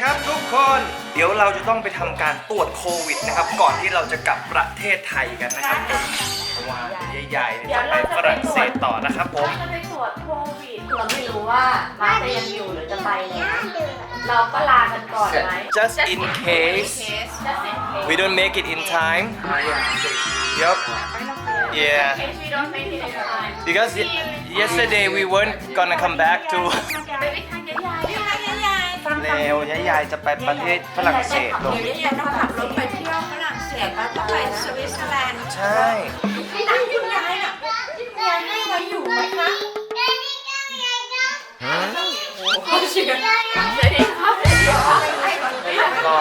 ครับทุกคน เดี๋ยวเราจะต้องไปทำการตรวจโควิดนะครับ ก่อนที่เราจะกลับประเทศไทยกันนะครับเพราะว่าใหญ่ๆเนี่ยจะไปฝรั่งเศสต่อนะครับผม เราจะไปตรวจโควิดเราไม่รู้ว่ามาจะยังอยู่หรือจะไปแล้วเราก็ลากันก่อนไหม just in case just in case we don't make it in time yep yeah in case we don't make it in time because ye- yesterday we weren't gonna come back to ไปไปทางยายๆ เร็วยายๆจะไปประเทศฝรั่งเศสลง เดี๋ยวยายต้องขับรถไปเที่ยวฝรั่งเศสแล้วก็ไปสวิตเซอร์แลนด์ใช่นี่นะคุณยายน่ะคุณยายให้เราอยู่ไหมคะเขาเชื่อสวัสดีครับรอ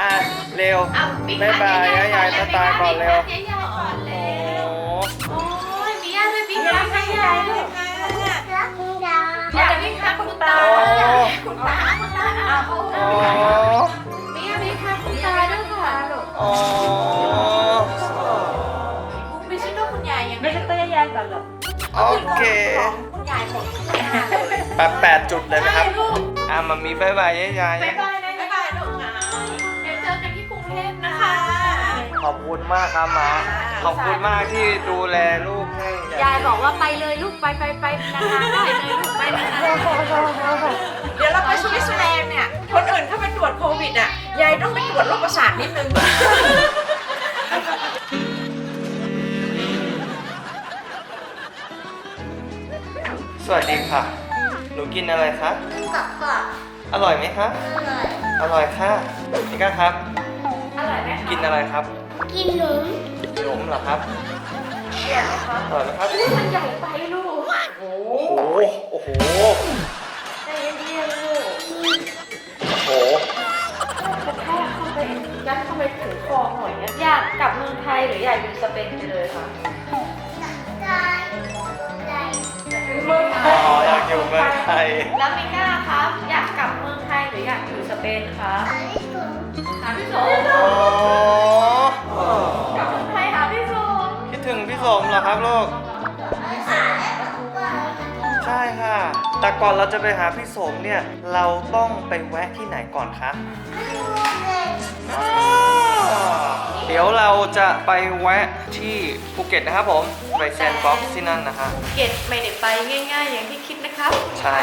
อะ เร็วอะปิ๊กบ๊ายบายยายๆตาตายก่อนเร็ว ยาย คุณตาคุณตาคุณตาอ้าวโอ้มีย่ามีค่ะคุณตาด้วยค่ะลูกโอ้ไม่ใช่ตัวคุณยายยังไม่ใช่ตัวยายก่อนหรอกโอเคคุณยายหมดแปดแปดจุดเลยไหมครับลูกอะมามีบายบายยายบ๊ายบายนะบ๊ายบายลูกนะเดี๋ยวเจอกันที่กรุงเทพนะคะ ขอบคุณมากครับหมาขอบคุณมากที่ดูแลลูกให้ยายบอกว่าไปเลยลูกไปไปไปนานๆไปเลยลูกไปนาน ค่ะ หนูกินอะไรคะอร่อยไหมคะ อร่อยค่ะนี่ก็ครับๆอร่อยไหมคะกินอะไรครับกินหนมขนมเหรอครับอร่อยไหมครับมันใหญ่ไปลูก โอ้โห โอ้โห ใจเย็นๆลูกโอ้โห กระแทกเข้าไปยัดเข้าไปถึงคอหน่อยนะอยากกลับเมืองไทยหรืออยากอยู่สเปนไปเลยคะใจใจเมืองไท อ๋อยอยากอยู่เมืองไทย แล้วมิก้าครับ อยากกลับเมืองไทยหรืออยากอยู่สเปนคะอันนี้ถุงหาพี่สมอ๋อกลับเมืองไทยหาพี่สมคิดถึงพี่สมเหรอครับลูก ใช่ค่ะ แต่ก่อนเราจะไปหาพี่สมเนี่ย เราต้องไปแวะที่ไหนก่อนคะอ่า เดี๋ยวเราจะไปแวะที่ภูเก็ตนะครับผมไปแซนด์บ็อกซ์ที่นั่นนะฮะเกตไม่ได้ไปง่ายๆ อย่างที่คิดนะครับ ใช่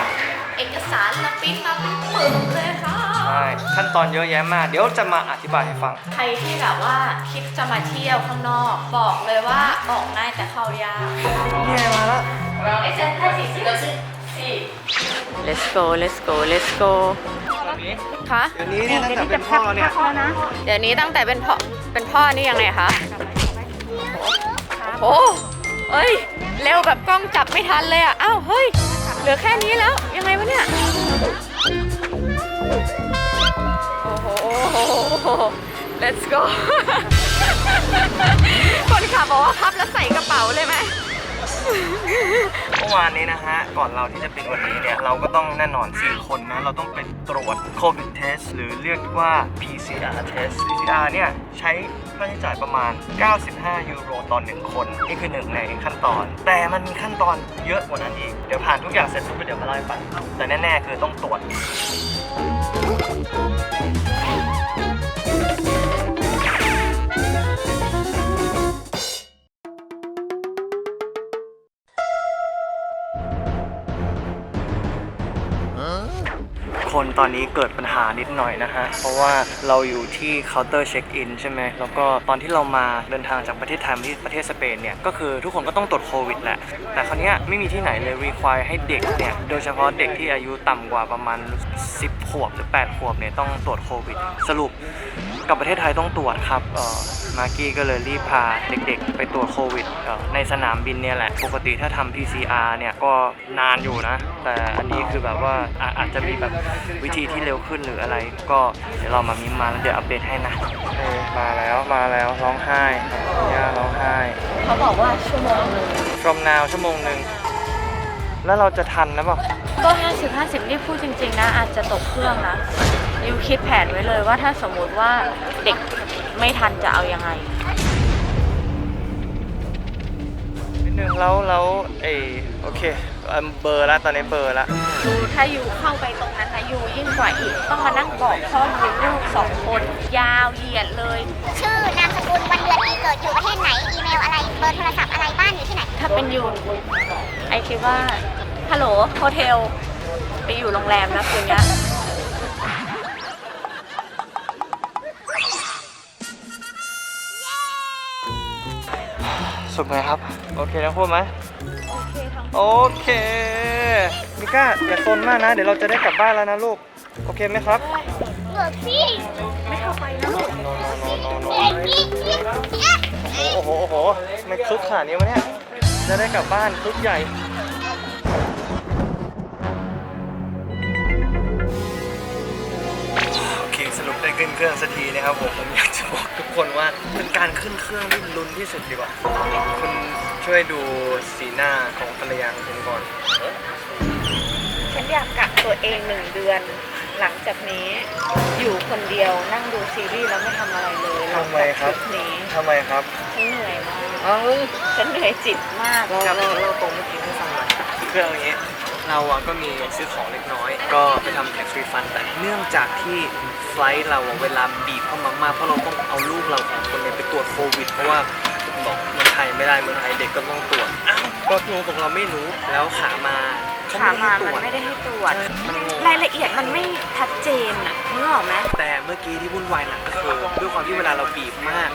เอกสารละปริ้นมาเป็นปึกเลยค่ะใช่ขั้นตอนเยอะแยะมาก เดี๋ยวจะมาอธิบายให้ฟัง ใครที่แบบว่าคิดจะมาเที่ยวข้างนอก บอกเลยว่าออกง่ายแต่เข้ายากนี่ไงมาแล้วไอ้เซนท่าสี่สิบสี่ Let's go Let's go Let's go คะเดี๋ยวนี้เนี่ยตั้งแต่เป็นพ่อเนี่ย เดี๋ยวนี้ตั้งแต่เป็นพ่อ เป็นพ่อนี่ยังไงคะโอ้เอ้ย เร็วแบบกล้องจับไม่ทันเลยอะอ้าวเฮ้ย เหลือแค่นี้แล้ว ยังไงวะเนี่ย โอ้โห let's go คนขับบอกว่าพับแล้วใส่กระเป๋าเลยไหม เมื่อวานนี้นะฮะ ก่อนเราที่จะปิดวันนี้เนี่ย เราก็ต้องแน่นอน 4 คนนะ เราต้องเป็นตรวจโควิดเทสหรือเรียกว่า PCR test PCR เนี่ย ใช้ค่าใช้จ่ายประมาณ 95 ยูโรต่อ1คน นี่คือหนึ่งในขั้นตอน แต่มันมีขั้นตอนเยอะกว่านั้นอีก เดี๋ยวผ่านทุกอย่างเสร็จปุ๊บเดี๋ยวมาเล่าให้ฟังแต่แน่ ๆ คือต้องตรวจ คนตอนนี้เกิดปัญหานิดหน่อยนะฮะ เพราะว่าเราอยู่ที่เคาน์เตอร์เช็คอินใช่ไหมแล้วก็ตอนที่เรามาเดินทางจากประเทศไทยมาที่ประเทศสเปนเนี่ย ก็คือทุกคนก็ต้องตรวจโควิดแหละ แต่คราวนี้ไม่มีที่ไหนเลยรีควายให้เด็กเนี่ย โดยเฉพาะเด็กที่อายุต่ำกว่าประมาณ 10 ขวบหรือ 8 ขวบเนี่ยต้องตรวจโควิด สรุป กลับประเทศไทยต้องตรวจครับเอ่อมาร์กี้ก็เลยรีบพาเด็กๆ ไปตรวจโควิดเอ่อในสนามบินเนี่ยแหละ ปกติถ้าทำ PCR เนี่ยก็นานอยู่นะ แต่อันนี้คือแบบว่าอะอาจจะมีแบบวิธีที่เร็วขึ้นหรืออะไร ก็เดี๋ยวเรามามิมมาแล้วเดี๋ยวอัปเดตให้นะเออมาแล้วมาแล้วร้องไห้ย่าร้องไห้ เขาบอกว่าชั่วโมงหนึ่ง from now ชั่วโมงหนึ่งแล้วเราจะทันนะเปล่าก็50 50นี่พูดจริง ๆ นะ อาจจะตกเครื่องนะ ยูคิดแผนไว้เลยว่าถ้าสมมุติว่าเด็กไม่ทันจะเอายังไงนิดนึงแล้วแล้วเออโอเคเอิ่มเบลอร์แล้วตอนนี้เบลอร์แล้วดูถ้าอยู่เข้าไปตรงนั้นนะอยู่ยิ่งกว่าอีก ต้องมานั่งบอกข้อมูลลูกสองคน ยาวเหยียดเลย ชื่อนามสกุลวันเดือนปีเกิดอยู่ประเทศไหน อีเมลอะไร เบอร์โทรศัพท์อะไร บ้านอยู่ที่ไหน ถ้าเป็นยูไอคิดว่าฮัลโหลโฮเทลไปอยู่โรงแรมนะคืนเนี้ย สุดไหมครับ โอเคนะพูดไหมโอเคทั้งโอเคมิก้าอย่าซนมากนะ เดี๋ยวเราจะได้กลับบ้านแล้วนะลูก โอเคไหมครับเกิดพี่ไม่เข้าไปนะลูกโนโนโนโนโนเด็กพี่พี่เนี่ยโอ้โหโอ้โหไม่คึกขนาดนี้วะเนี่ย จะได้กลับบ้านคึกใหญ่โอเคสรุปได้ขึ้นเครื่องสักทีนะครับผมผมอยากจะบอกทุกคนว่าเป็น การขึ้นเครื่องที่ลุ้นที่สุดดีกว่า คุณช่วยดูสีหน้าของภรรยาของคุณก่อน ฉันอยากกักตัวเองหนึ่งเดือน หลังจากนี้อยู่คนเดียวนั่งดูซีรีส์แล้วไม่ทำอะไรเลยหลังทำไมจากครับทริปนี้ทำไมครับฉันเหนื่อยมากเอ้าฉันเหนื่อยจิตมากเรากับเราเราตรงเมื่อกี้ให้ฟังหน่อยคือเอาอย่างนี้ เราอะก็มีซื้อของเล็กน้อย ก็ไปทำแท็กซี่ฟันแต่เนื่องจากที่ไฟลท์เราอะเวลาบีบเข้ามามากๆเพราะเราต้องเอาลูกเราของคนเนี่ยไปตรวจโควิด เพราะว่าบอกเมืองไทยไม่ได้เมืองไทยเด็กก็ต้องตรวจอ้าวก็งงตรงเราไม่รู้แล้วขามาเขขามาไได้ให้ตรวจมันไม่ได้ให้ตรวจ มันงงรายละเอียดมันไม่ชัดเจนอะนึกออกไหมแต่เมื่อกี้ที่วุ่นวายหนักก็คือด้วยความ ที่เวลาเราบีบมาก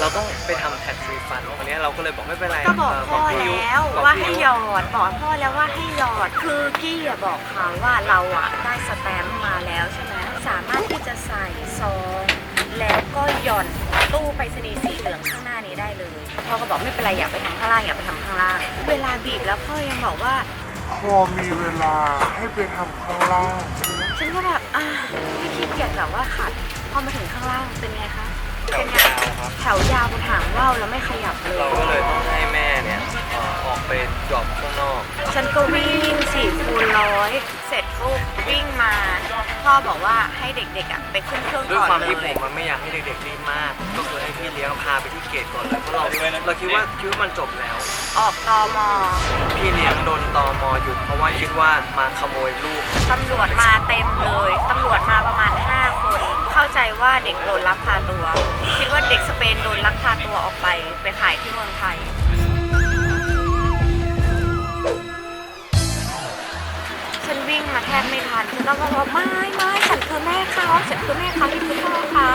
เราต้องไปทำแท็กซี่ฟันวันนี้เราก็เลยบอกไม่เป็นไรก็บอกเพ่อพี่ยุแล้วบอกว่าพี่ให้ยุหยอดบอกพ่อแล้วว่าให้หยอดคือพี่อะบอกเขาว่าเราอะได้สแตมป์มาแล้วใช่ไหมสามารถที่จะใส่ซองแล้วก็หย่อนตู้ไปรษณีย์สีเหลืองข้างหน้านี้ได้เลยพ่อก็บอกไม่เป็นไรอยากไปทำข้างล่างอยากไปทำข้างล่าง เวลาบีบแล้วพ่อยังบอกว่าพอมีเวลาให้ไปทำข้างล่างฉันก็แบบอ่าไม่ขี้เกียจแบบว่าขัดพอมาถึงข้างล่างเป็นไงคะ แถเป็วนไงยาวครับ แถวยาวเป็นหางว่าวแล้วไม่ขยับเลย เราก็เลยต้องให้แม่เนี่ยเอ่อออกไปดรอปข้างนอก ฉันก็วิ่งสี่คูณร้อยเสร็จปุ๊บวิ่งมา พ่อบอกว่าให้เด็กๆอะไปขึ้นเครื่องด้วยก่อนความเลที่ผยมมันไม่อยากให้เด็กๆรีบมาก ก็คือให้พี่เลี้ยงพาไปที่เกตก่อนเลยเพราะเราเราคิดว่าคิดว่ามันจบแล้ว ออกตอมอพี่เลี้ยงโดนตอมอหยุดเพราะว่าคิดว่ามาขโมยลูก ตำรวจมาเต็มเลย ตำรวจมาประมาณ 5 คน เข้าใจว่าเด็กโดนลักพาตัว คิดว่าเด็กสเปนโดนลักพาตัวออกไปไปขายที่เมืองไทย ฉันวิ่งมาแทบไม่ทันฉันก็บอกว่าไม่ไม่ฉันคือแม่เขาฉันคือแม่เขาที่คือพ่อเขา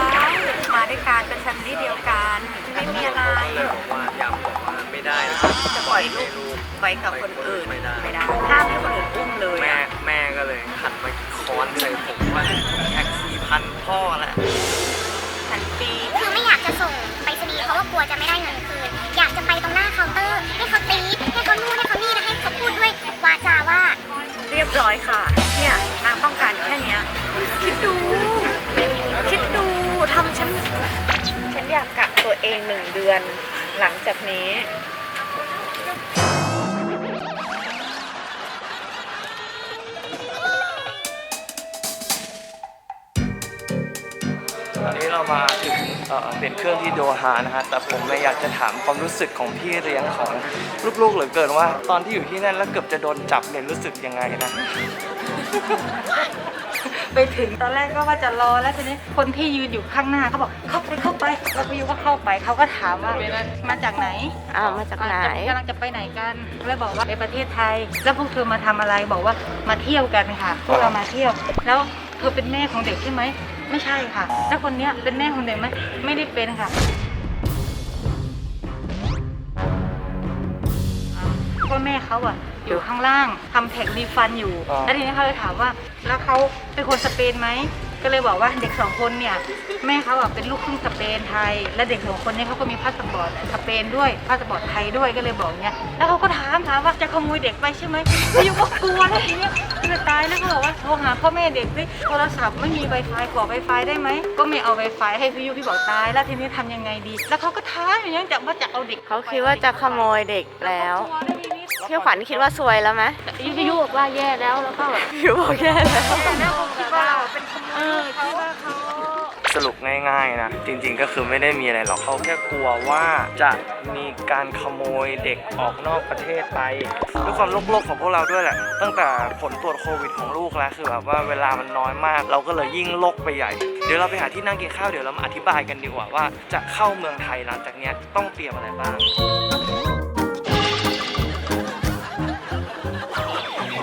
มาด้วยกันเป็นแฟมิลี่เดียวกันไม่มีอะไรก็เลยบอกว่าย้ำบอกว่าไม่ได้นะครับจะปล่อยลูกลูกไว้กับคนอื่นไม่ได้ไม่ได้ห้ามให้คนอื่นอุ้มเลยแม่อะแม่ก็เลยหันมาค้อนใส่ผมว่าแท็กซี่ ดือนหลังจากนี้ตอนนี้เรามาถึงเอ่อเปลี่ยนเครื่องที่โดฮานะฮะแต่ผมเลยอยากจะถามความรู้สึกของพี่เลี้ยงของลูกๆเหลือเกินว่า ตอนที่อยู่ที่นั่นแล้วเกือบจะโดนจับเนี่ยรู้สึกยังไงนะ ไปถึงตอนแรกก็ว่าจะรอแล้วทีนี้คนที่ยืนอยู่ข้างหน้าเขาบอกเข้าไปเข้าไปเราไปอยู่ก็เข้าไปเขาก็ถามว่ามาจากไหนอ้าวมาจากไหนอะกำลังจะไปไหนกันเลยบอกว่าไปประเทศไทย แล้วพวกเธอมาทำอะไรบอกว่ามาเที่ยวกันค่ะพวกเรามาเที่ยว แล้วเธอเป็นแม่ของเด็กใช่ไหมไม่ใช่ค่ะแล้วคนเนี้ยเป็นแม่ของเด็กไหมไม่ได้เป็นค่ะพ่อแม่เขาอะ อยู่ข้างล่างทำแท็กรีฟันอยู่ อ๋อ แล้วทีนี้เขาเลยถามว่า แล้วเขาเป็นคนสเปนไหม ก็เลยบอกว่าเด็กสองคนเนี่ย แม่เขาอะเป็นลูกครึ่งสเปนไทย และเด็กสองคนเนี้เขาก็มีพาสปอร์ตสเปนด้วยพาสปอร์ตไทยด้วยก็เลยบอกเนี้ยแล้วเขาก็ถามถามว่าจะขโมยเด็กไปใช่ไหมพี่ยุก็กลัวแล้วทีเนี้ยก็เลยตายแล้วก็บอกว่าโทรหาพ่อแม่เด็กสิโทรศัพท์ไม่มี Wi-Fi ขอ Wi-Fi ได้ไหมก็ไม่เอา Wi-Fi ให้พี่ยุพี่บอกตาย แล้วทีนี้ทำยังไงดี แล้วเขาก็ท้าอย่างนี้ยจะว่าจะเอาเด็กเขาคิดว่าจะขโมยเด็กแล้วกลัวแล้ วทีนี้พี่ขวัญคิดว่าซวยแล้วไหมพี่ยุบอกว่าแย่แล้วแล้วก็แบบพี่บอกแย่แล้วแล้วเขาคิดว่าเราเป็นขโมยเขาว่าเขาสสรุปง่ายๆนะจริงๆก็คือไม่ได้มีอะไรหรอกเขาแค่กลัวว่าจะมีการขโมยเด็กออกนอกประเทศไปด้วยความโลกๆของพวกเราด้วยแหละ ตั้งแต่ผลตรวจโควิดของลูกแล้วคือแบบว่าเวลามันน้อยมาก เราก็เลยยิ่งโลกไปใหญ่ เดี๋ยวเราไปหาที่นั่งกินข้าวเดี๋ยวเรามาอธิบายกันดีกว่าว่าจะเข้าเมืองไทยหลังจากเนี้ยต้องเตรียมอะไรบ้าง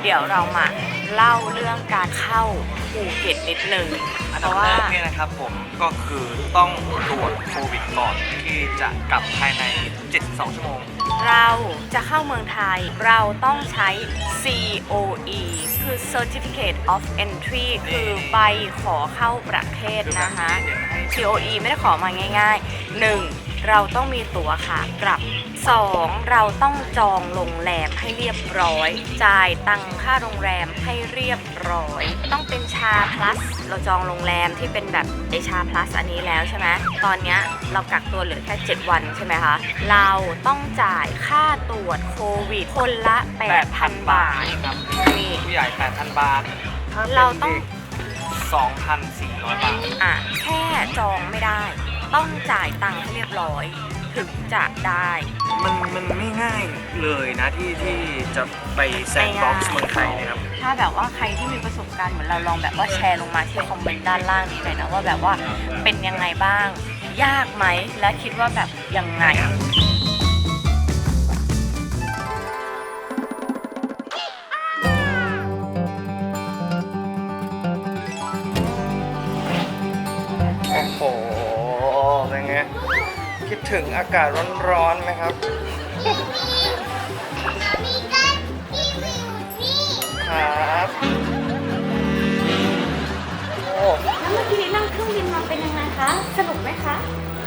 เดี๋ยวเรามาเล่าเรื่องการเข้าภูเก็ตนิดนึงอันเพดับราะแรว่า กเนี่ยนะครับผมก็คือต้องตรวจโควิดก่อนที่จะกลับภายใน 72 ชั่วโมง เราจะเข้าเมืองไทย เราต้องใช้ COE คือ Certificate of Entry คือใบขอเข้าประเทศนะคะ COE ไม่ได้ขอมาง่ายๆ 1. เราต้องมีตั๋วขากลับ 2. เราต้องจองโรงแรมให้เรียบร้อย จ่ายตังค่าโรงแรมให้เรียบร้อย ต้องเป็นชา plus เราจองโรงแรมที่เป็นแบบไอชา plus อันนี้แล้วใช่ไหมตอนเนี้ยเรากักตัวเหลือแค่ 7 วันใช่ไหมคะ เราต้องจ่ายค่าตรวจโควิด คนละ 8,000 บาทครับนี่ผู้ใหญ่ 8,000 บาทถ้ป็นเราต้องด็ก2,400 บาท อะ แค่จองไม่ได้ ต้องจ่ายตังค์ให้เรียบร้อย ถึงจะได้ มันมันไม่ง่ายเลยนะที่ที่จะไปแซนด์บ็อกซ์เมืองไทยนะครับ ถ้าแบบว่าใครที่มีประสบการณ์เหมือนเราลองแบบว่าแชร์ลงมาที่คอมเมนต์ด้านล่างนี้หน่อยนะว่าแบบว่าเป็นยังไงบ้าง ยากไหมและคิดว่าแบบยังไง ถึงอากาศร้อนๆไหมครับ ครับ โอ้แล้วเมื่อกี้นั่งเครื่องบินมาเป็นยังไงคะ สนุกไหมคะ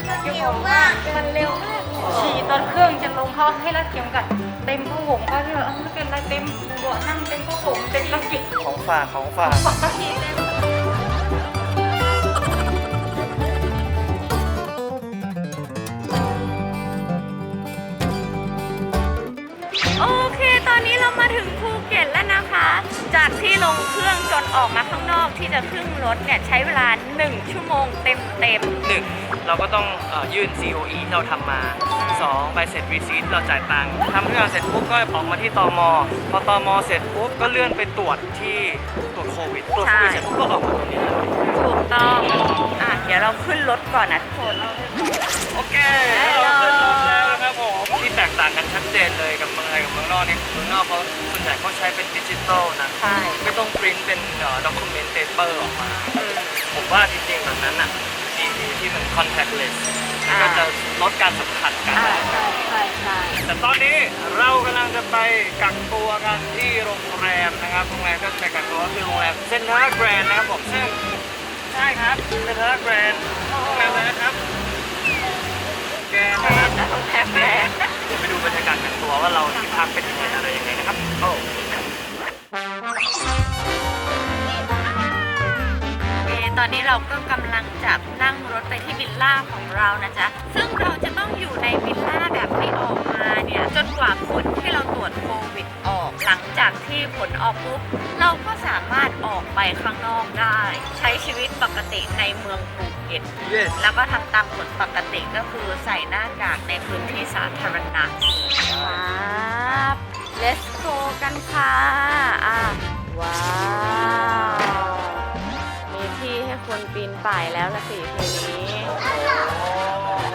จะบอกว่ามันเร็วมากฉี่ตอนเครื่องจะลงเขาให้รัดเข็มกัดเต็มผ้าห่มก็ที่แบบเอ้าไม่เป็นไรเต็มเบาะนั่งเต็มผ้าห่มเต็มตะกิดของฝากของฝากปกติเต็ม จากที่ลงเครื่องจนออกมาข้างนอกที่จะขึ้นรถเนี่ยใช้เวลา 1 ชั่วโมงเต็มเต็มหนึ่งเราก็ต้องเอ่อยื่น COE ที่เราทำมาสองใบเสร็จรีซีทเราจ่ายตังค์ทำทุกอย่างเสร็จปุ๊บก็ออกมาที่ตมพอตมเสร็จปุ๊บก็เลื่อนไปตรวจที่ตรวจโควิดตรวจโควิดเสร็จปุ๊บก็ออกมาตรงนี้เลยๆถูกต้องอะ เดี๋ยวเราขึ้นรถก่อนนะทุกคน โอเคเราขึ้นรถแล้วนะครับผมที่แตกต่างกันชัดเจนเลยกับเมืองไทยกับเมืองนอกเนี่ยเมืองนอกเขาส่วนใหญ่เขาใช้เป็นดิจิตอลนะใช่ ไม่ต้องปริ้นเป็นด็อกิเมนเตเปอร์ออกมา ผมว่าจริงๆแบบนั้นอะดีที่มัน contactless อ่า ก็จะลดการสัมผัสกัน อ่าใช่ใช่ใช่แต่ตอนนี้เรากำลังจะไปกักตัวกันที่โรงแรมนะครับ โรงแรมก็จะไปกักตัวก็คือโรงแรมเซนทรัลแกรนด์นะครับผมซึ่ง ใช่ครับเซนทรัลแกรนด์โรงแรมอะไรนะครับ แกรนด์นะครับต้องแบแม่เดี๋ยวไปดูบรรยากาศกักตัวว่าเราที่พักเป็นยังไงอะไรยังไงนะครับโอ้โอเคตอนนี้เราก็กำลังจะนั่งรถไปที่วิลล่าของเรานะจ๊ะ ซึ่งเราจะต้องอยู่ในวิลล่าแบบไม่ออกมาเนี่ย จนกว่าผลที่เราตรวจโควิด หลังจากที่ผลออกปุ๊บเราก็สามารถออกไปข้างนอกได้ ใช้ชีวิตปกติในเมืองภูเก็ต yes แล้วก็ทำตามกฎปกติก็คือใส่หน้ากากในพื้นที่สาธารณะครับ let's go กันค่ะอะ ว้าว มีที่ให้คนปีนป่ายแล้วละสิทีนี้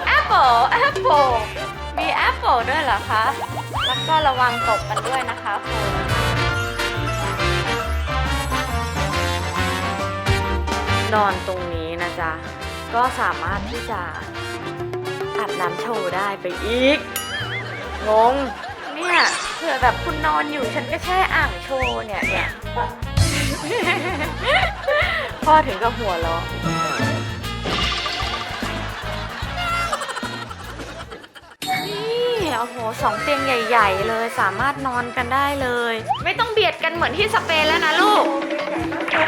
แอปเปิลแอปเปิล มีแอปเปิลด้วยเหรอคะ แล้วก็ระวังตกกันด้วยนะคะคุณนอนตรงนี้นะจ๊ะ ก็สามารถที่จะอาบน้ำโชว์ได้ไปอีก งง เนี่ยเผื่อแบบคุณนอนอยู่ฉันก็แช่อ่างโชว์เนี่ยเนี่ยพ่อถึงกับหัวเราะ โอ้โหสองเตียงใหญ่ ๆ เลยสามารถนอนกันได้เลย ไม่ต้องเบียดกันเหมือนที่สเปนแล้วนะลูก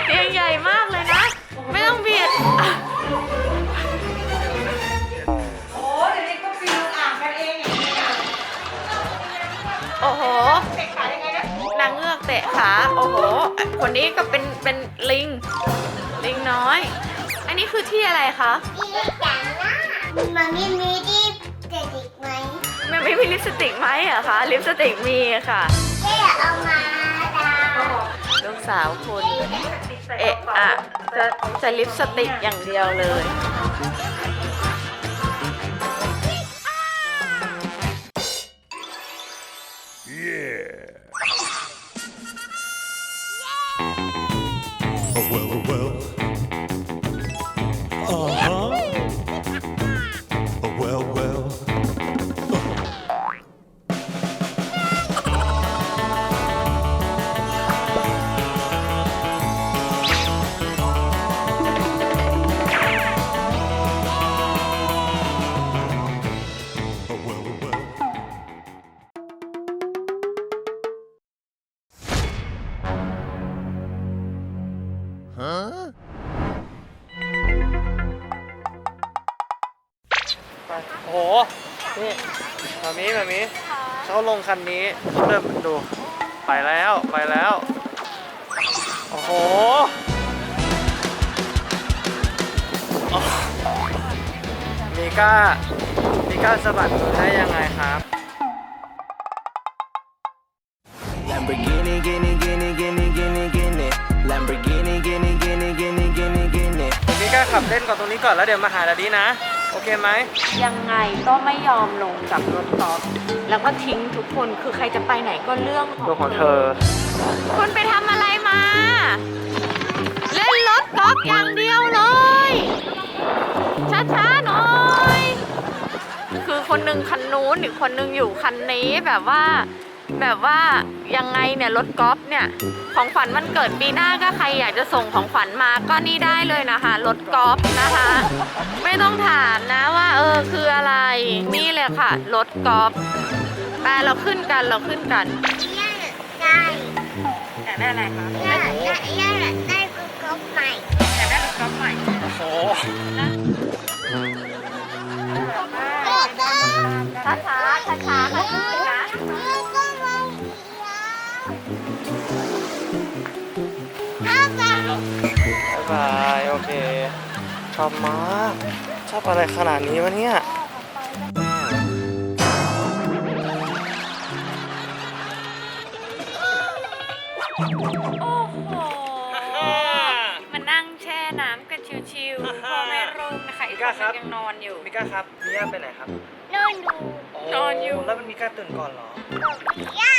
เตียงใหญ่มากเลยนะ ไม่ต้องเบียดอะโอ้เดี๋ยวนี้ก็ฟิลอ่างกันเองอย่างนี้อะโอ้โหเด็กขายยังไงนะนางเงือกเตะขาโอ้โหคนนี้ก็เป็นเป็นลิงลิงน้อยไออันนี้คือที่อะไรคะมีอย่างนะมันมีมีที่เด็กไหมมัน ไม่มีลิปสติกไหมอะคะลิปสติกมีค่ะแค่เอามาดาวลูกสาวคุณเอะอะจะจะลิปสติกอย่างเดียวเลย คันนี้เขาเดินดู ไปแล้วไปแล้ว โอ้โหอ๋อมีก้ามีก้าสะบัดมือได้ยังไงครับ Lamborghini, Guinea, Guinea, Guinea, Guinea, Guinea. Lamborghini, Guinea, Guinea, Guinea, Guinea, Guinea. มีก้าขับเล่นก่อนตรงนี้ก่อนแล้วเดี๋ยวมาหาดาดีนะ โอเคไหม ยังไงก็ไม่ยอมลงจากรถกอล์ฟ แล้วก็ทิ้งทุกคนคือใครจะไปไหนก็เรื่องตัวของเธอ คุณไปทำอะไรมา เล่นรถกอล์ฟอย่างเดียวเลย ช้าๆหน่อย คือคนหนึ่งคันนู้นอีกคนหนึ่งอยู่คันนี้แบบว่า แบบว่ายังไงเนี่ยรถกอล์ฟเนี่ย ของขวัญมันเกิดปีหน้าก็ใครอยากจะส่งของขวัญมาก็นี่ได้เลยนะคะรถกอล์ฟนะคะ ไม่ต้องถามนะว่า เออคืออะไร นี่เลยค่ะรถกอล์ฟ ไปเราขึ้นกันเราขึ้นกันย่าได้อยากได้อะไรคะย่าได้ย่าได้กุ๊กกุ๊กใหม่อยากได้รถกอล์ฟใหม่โอ้โหช้าช้าช้าช้าๆค่ะช้าบ๊ายบาย โอเค ชอบมาก ชอบอะไรขนาดนี้วะเนี่ย โอ้โหมานั่งแช่น้ำกันชิวๆ พ่อแม่ลูกนะคะ อีกมิก้าคนครับยังนอนอยู่ มิก้าครับมิย่าไปไหนครับนอนดูนอนอยู่ แล้วมันมิก้าตื่นก่อนเหรอย่า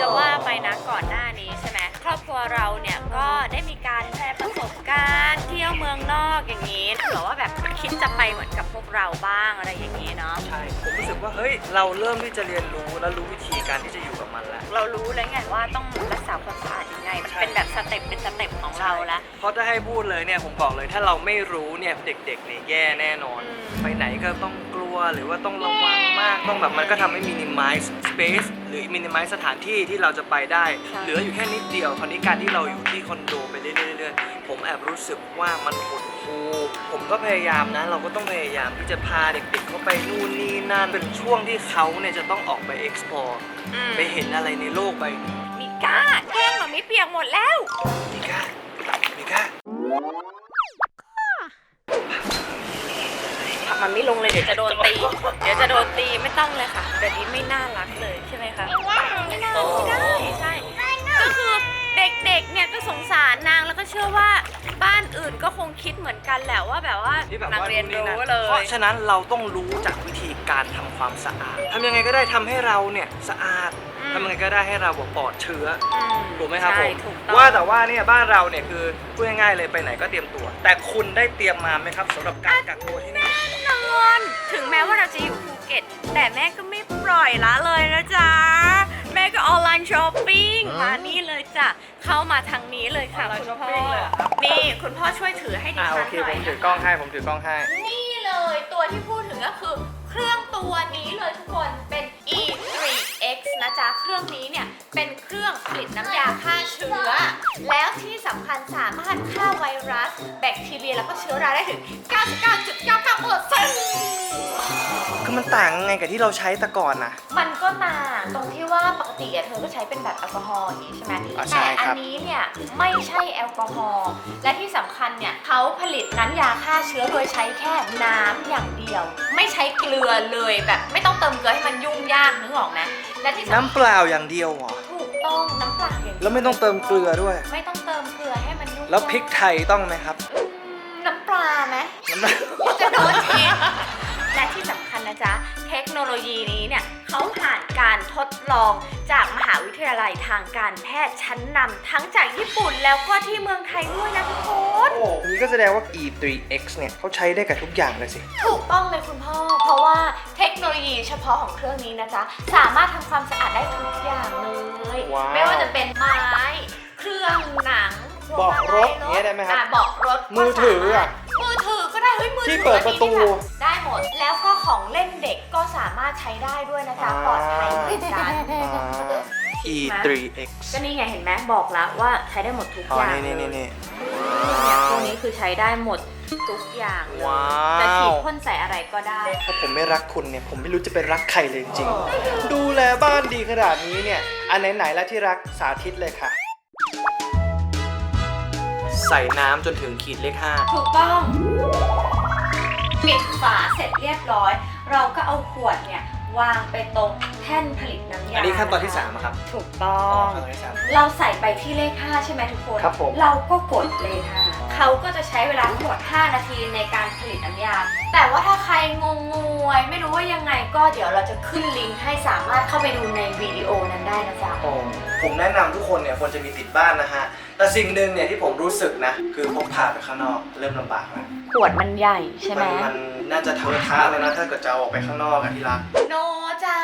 จะว่าไปนะก่อนหน้านี้ใช่ไหมครอบครัวเราเนี่ยก็ได้มีการแชร์ประสบการณ์เที่ยวเมืองนอกอย่างนี้เผื่อว่าแบบคิดจะไปเหมือนกับพวกเราบ้างอะไรอย่างนี้เนาะใช่ผมรู้สึกว่าเฮ้ยเราเริ่มที่จะเรียนรู้และรู้วิธีการที่จะอยู่กับมันแล้วเรารู้แล้วไงว่าต้องรักษาความสะอาดยังไงมันเป็นแบบสเต็ปเป็นสเต็ปของเราแล้วเพราะถ้าให้พูดเลยเนี่ยผมบอกเลยถ้าเราไม่รู้เนี่ยเด็กๆเนี่ยแย่แน่นอนอืมไปไหนก็ต้องกลั วหรือว่าต้องระวังมากต้องแบบมันก็ทำให้ minimize space หรือ minimize สถานที่ที่เราจะไปได้เหลืออยู่แค่นิดเดียว คราวนี้การที่เราอยู่ที่คอนโดไปเรื่อยๆๆผมแอบรู้สึกว่ามันหดหู่ผมก็พยายามนะ เราก็ต้องพยายามที่จะพาเด็กๆเขาไปนู่นนี่นั่นเป็นช่วงที่เขาเนี่ยจะต้องออกไป explore อืมไปเห็นอะไรในโลกใบนี้มิก้าแก้มมันไม่เปียกหมดแล้ว มิก้ามิก้า มันไม่ลงเลยเดี๋ยวจะโดนตี เดี๋ยวจะโดนตีไม่ต้องเลยค่ะเดี๋ยวนี้ไม่น่ารักเลยใช่ไหมคะไม่น่ารักไม่ได้ใช่ก็คือเด็กๆเนี่ยก็สงสารนางแล้วก็เชื่อว่าบ้านอื่นก็คงคิดเหมือนกันแหละว่าแบบว่าที่แบบนางว่าเรียนรู้ะเลเพราะยฉะนั้นเราต้องรู้จากวิธีการทำความสะอาดทำยังไงก็ได้ทำให้เราเนี่ยสะอาดอืม ทำยังไงก็ได้ให้เราแบบปลอดเชื้ออืมถูกไหมครับผใช่มถูกต้องว่าแต่ว่าเนี่ยบ้านเราเนี่ยคือพูดง่ายๆเลยไปไหนก็เตรียมตัว แต่คุณได้เตรียมมาไหมครับสำหรับการกักตัวที่นี่นอนถึงแม้ว่าเราจะอยู่ภูเก็ตแต่แม่ก็ไม่ปล่อยละเลยนะจ๊ะแม่ก็ออนไลน์ช้อปปิ้งมานี่เลยจ้ะเข้ามาทางนี้เลยค่ะออนไลน์คุณพ่อช้อปปิ้งเลยเหรอครับนี่คุณพ่อช่วยถือให้ดิอ่าฉัโอนเคหน่ผอยมถือนะกล้องให้ผมถือกล้องให้นี่เลยตัวที่พูดถึงก็คือ เครื่องตัวนี้เลยทุกคนเป็น E3X นะจ๊ะจ๊ะ เครื่องนี้เนี่ยเป็นเครื่องผลิตน้ำยาฆ่าเชื้อ แล้วที่สำคัญสามารถฆ่าไวรัส แบคทีเรียแล้วก็เชื้อราได้ถึง 99.99เปอร์เซ็นต์คือมันต่างไงกับที่เราใช้แต่ก่อนนะ มันก็ต่างตรงที่ว่าปกติอะเธอก็ใช้เป็นแบบแอลกอฮอล์อย่างนี้ใช่ไหมอะใช่แต่ครัอับ นี้เนี่ยไม่ใช่แอลกอฮอล์และที่สำคัญเนี่ยเขาผลิตน้ำยาฆ่าเชื้อโดยใช้แค่น้ำอย่างเดียว ไม่ใช้เกลือเลยแบบไม่ต้องเติมเกลือให้มันยุ่งยากนึกออกนะ และที่สำคัญน้ำเปล่าอย่างเดียวเหรอ ถูกต้องน้ำเปล่าอย่างเดียวแล้วไม่ต้องเติมเกลือด้วย ไม่ต้องเติมเกลือให้มันยุ่งแล้วพริกไทยต้องไหมครับอืมน้ำปลาไหม น้ำ จะโดนเทสและที่สำคัญนะจ๊ะ เทคโนโลยีนี้เนี่ย เขาผ่านการทดลองจากมหาวิทยาลัยทางการแพทย์ชั้นนำทั้งจากญี่ปุ่นแล้วก็ที่เมืองไทยด้วยนะทุกคนโอ้นี่ก็แสดงว่า E3X เนี่ยเขาใช้ได้กับทุกอย่างเลยสิ ถูกต้องเลยคุณพ่อ เพราะว่าเทคโนโลยีเฉพาะของเครื่องนี้นะจ๊ะ สามารถทำความสะอาดได้ทุกอย่างเลย ว้าว ไม่ว่าจะเป็นไม้ เครื่องหนังเบาะรถอย่างเงี้ยได้ไหมครับ อะเบาะรถก็มือถืออะมือถือก็ได้เฮ้ยมือถืที่เปิดประตู อันนี้ามารถใช้ได้ด้วยนะจ๊ะปลอดภัยเหมือนกัน E3X ก็นี่ไงเห็นไหมบอกแล้วว่าใช้ได้หมดทุกอ๋ออย่างนี่นี่เลยนี่นี่ เนี่ยตัวนี้คือใช้ได้หมดทุกอย่างเลยว้าว จะฉีดพ่นใส่อะไรก็ได้ ถ้าผมไม่รักคุณเนี่ย ผมไม่รู้จะไปรักใครเลยจริงๆดูแลบ้านดีขนาดนี้เนี่ย อันไหนๆแล้วที่รักสาธิตเลยค่ะ ใส่น้ำจนถึงขีดเลขห้า ถูกต้อง ปิดฝาเสร็จเรียบร้อย เราก็เอาขวดเนี่ยวางไปตรงแท่นผลิตน้ำยาอันนี้ขั้นตอนที่ะะสามอะครับถูกต้ออ๋อง ขั้นตอนที่สาม เราใส่ไปที่เลข 5 ใช่ไหมทุกคน ครับผม เราก็กดเลข 5 เขาก็จะใช้เวลาทั้งหมด 5 นาทีในการผลิตน้ำยา แต่ว่าถ้าใครงงงวย ไม่รู้ว่ายังไงก็เดี๋ยวเราจะขึ้นลิงก์ให้สามารถเข้าไปดูในวิดีโอนั้นได้นะจ๊ะ โอ้ผมแนะนำทุกคนเนี่ยควรจะมีติดบ้านนะฮะ แต่สิ่งหนึ่งเนี่ยที่ผมรู้สึกนะ คือพกพาไปข้างนอกเริ่มลำบากแล้วขวดมันใหญ่ใช่ไหม มันมันน่าจะทำท้าแล้วนะถ้าเกิดจะเอาออกไปข้างนอกอะที่รัก โนจ้า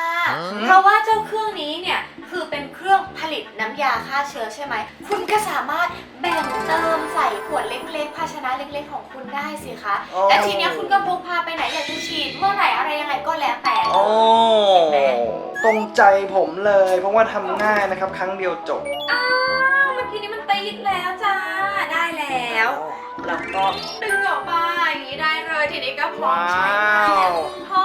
เพราะว่าเจ้าเครื่องนี้เนี่ยคือเป็นเครื่องผลิตน้ำยาฆ่าเชื้อใช่ไหม คุณก็สามารถแบ่งเติมใส่ขวดเล็กๆ ภาชนะเล็กๆ ของคุณได้สิคะอ๋อและทีเนี้ยคุณก็พกพาไปไหนอยากจะฉีดเมื่อไหร่อะไรยังไงก็แล้วแต่ โอ้ตรงใจผมเลย เพราะว่าทำง่ายนะครับ ครั้งเดียวจบ อ้า วเมื่อกี้นี้มันติดแล้วจ้า ได้แล้วแล้วก็ดึงออกมาอย่างนี้ได้เลย ทีนี้ก็พร้อมใช้งานแล้วคุณพ่อ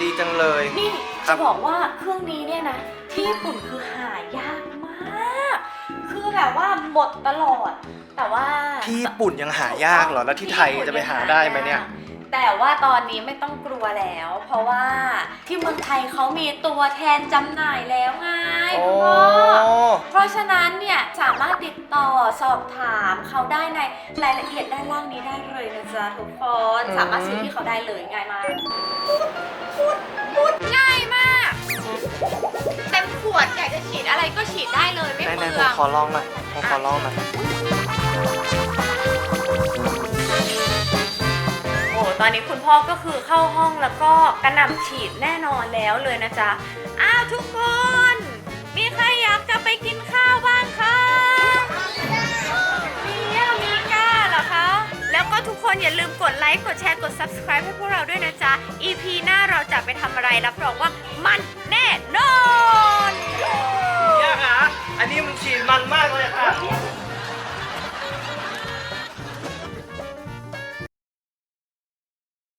ดีจังเลย นี่ครัจะบ บอกว่าเครื่องนี้เนี่ยนะ ที่ญี่ปุ่นคือหายากมาก คือแบบว่าหมดตลอด แต่ว่าที่ญี่ปุ่นยังหายากเหรอ แล้วที่ไทยจะไปหาได้ไหมเนี่ย แต่ว่าตอนนี้ไม่ต้องกลัวแล้ว เพราะว่าที่เมืองไทยเขามีตัวแทนจำหน่ายแล้วไงโอ้คุณพ่อเพราะฉะนั้นเนี่ยสามารถติดต่อสอบถามเขาได้ในรายละเอียดด้านล่างนี้ได้เลยนะจ๊ะทุกคนสามารถซื้อที่เขาได้เลยง่ายมากง่ายมาก เต็มขวดอยากจะฉีดอะไรก็ฉีดได้เลยไม่ไหนเปไหนลืผมองขอลองหน่อยผมขอลองหน่อย ตอนนี้คุณพ่อก็คือเข้าห้องแล้วก็กระหน่ำฉีดแน่นอนแล้วเลยนะจ๊ะ อ้าวทุกคน มีใครอยากจะไปกินข้าวบ้างคะมีเอามีก้าเหรอคะ แล้วก็ทุกคนอย่าลืมกดไลค์ กดแชร์ กด subscribe ให้พวกเราด้วยนะจ๊ะ EP หน้าเราจะไปทำอะไรรับรองว่ามันแน่นอน เนี่ยค่ะ อันนี้มันฉีดมันมากเลยค่ะ